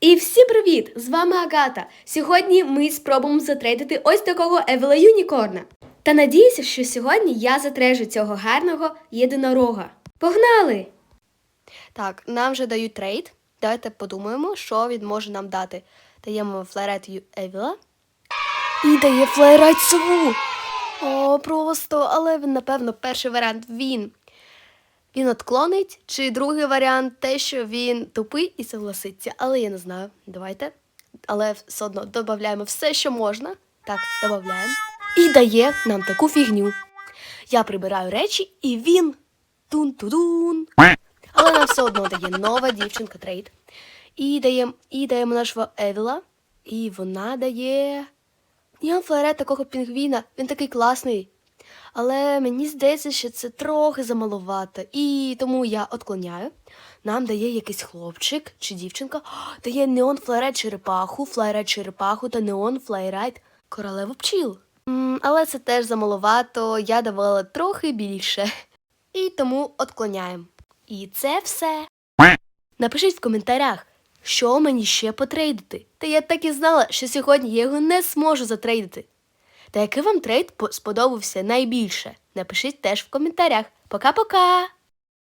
І всім привіт! З вами Агата. Сьогодні ми спробуємо затрейдити ось такого Евела Юнікорна. Та надіюся, що сьогодні я затрежу цього гарного єдинорога. Погнали! Так, нам вже дають трейд. Давайте подумаємо, що він може нам дати. Даємо Ю- Евіла. І дає флайрайт сову. О, просто, але він, напевно, перший варіант він. Він отклонить, чи другий варіант те, що він тупий і согласиться. Але я не знаю. Давайте. Але все одно додаємо все, що можна. Так, додаємо. І дає нам таку фігню. Я прибираю речі, і він тун-ту-дун. Але нам все одно дає нова дівчинка трейд. І даємо, і даємо нашого Евіла. І вона дає. Я фларе такого пінгвіна, він такий класний. Але мені здається, що це трохи замаловато. І тому я отклоняю. Нам дає якийсь хлопчик чи дівчинка, О, дає неон флайрайт черепаху, флайрайт черепаху та неон флайрайт королеву пчіл. М, але це теж замаловато, я давала трохи більше. І тому отклоняємо. І це все. Напишіть в коментарях, що мені ще потрейдити. Та я так і знала, що сьогодні я його не зможу затрейдити. Та який вам трейд по- сподобався найбільше? Напишіть теж в коментарях. Пока-пока!